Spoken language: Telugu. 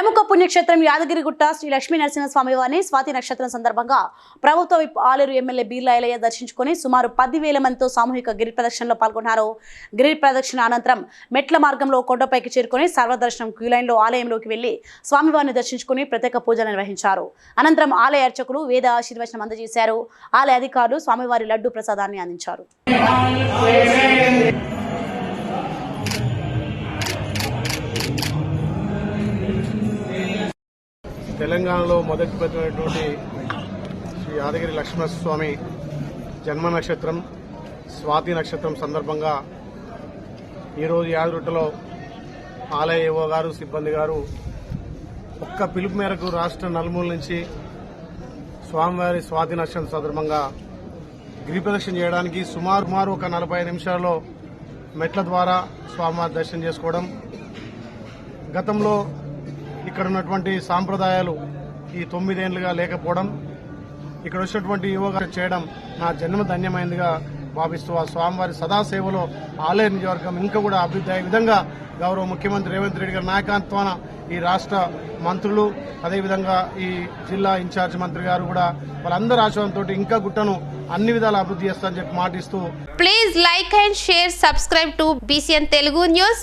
ప్రముఖ పుణ్యక్షేత్రం యాదగిరిగుట్ట శ్రీ లక్ష్మీ నరసింహస్వామి వారిని స్వాతి నక్షత్రం సందర్భంగా ప్రభుత్వ ఆలేరు ఎమ్మెల్యే బీర్లాయలయ్య దర్శించుకుని సుమారు పది వేల మందితో సామూహిక గిరి ప్రదక్షిణలో పాల్గొన్నారు. గిరి ప్రదక్షిణ అనంతరం మెట్ల మార్గంలో కొండపైకి చేరుకుని సర్వదర్శనం క్యూలైన్లో ఆలయంలోకి వెళ్ళి స్వామివారిని దర్శించుకుని ప్రత్యేక పూజలు నిర్వహించారు. అనంతరం ఆలయ అర్చకులు వేద ఆశీర్వచనం అందజేశారు. ఆలయ అధికారులు స్వామివారి లడ్డు ప్రసాదాన్ని అందించారు. తెలంగాణలో మొదటి పెట్టినటువంటి శ్రీ యాదగిరి లక్ష్మణస్వామి జన్మ నక్షత్రం స్వాతి నక్షత్రం సందర్భంగా ఈరోజు యాదగిరిలో ఆలయ ఏవో గారు సిబ్బంది గారు ఒక్క పిలుపు మేరకు రాష్ట్ర నలుమూల నుంచి స్వామివారి స్వాతి నక్షత్రం సందర్భంగా గిరిప్రదర్శనం చేయడానికి సుమారు సుమారు ఒక నలభై నిమిషాల్లో మెట్ల ద్వారా స్వామివారి దర్శనం చేసుకోవడం. గతంలో ఇక్కడ ఉన్నటువంటి సాంప్రదాయాలు ఈ తొమ్మిదేళ్ళుగా లేకపోవడం ఇక్కడ వచ్చినటువంటి యువగా చేయడం నా జన్మ ధన్యమైందిగా భావిస్తూ ఆ స్వామివారి సదాసేవలో ఆలయ నియోజకవర్గం ఇంకా కూడా అభివృద్ధి అయ్యే విధంగా గౌరవ ముఖ్యమంత్రి రేవంత్ రెడ్డి గారి నాయకత్వాన ఈ రాష్ట్ర మంత్రులు అదేవిధంగా ఈ జిల్లా ఇన్ఛార్జ్ మంత్రి గారు కూడా వాళ్ళందరి ఆశయంతో ఇంకా గుట్టను అన్ని విధాల అభివృద్ధి చేస్తారని చెప్పి మాటిస్తూ please like and share subscribe to BCN Telugu news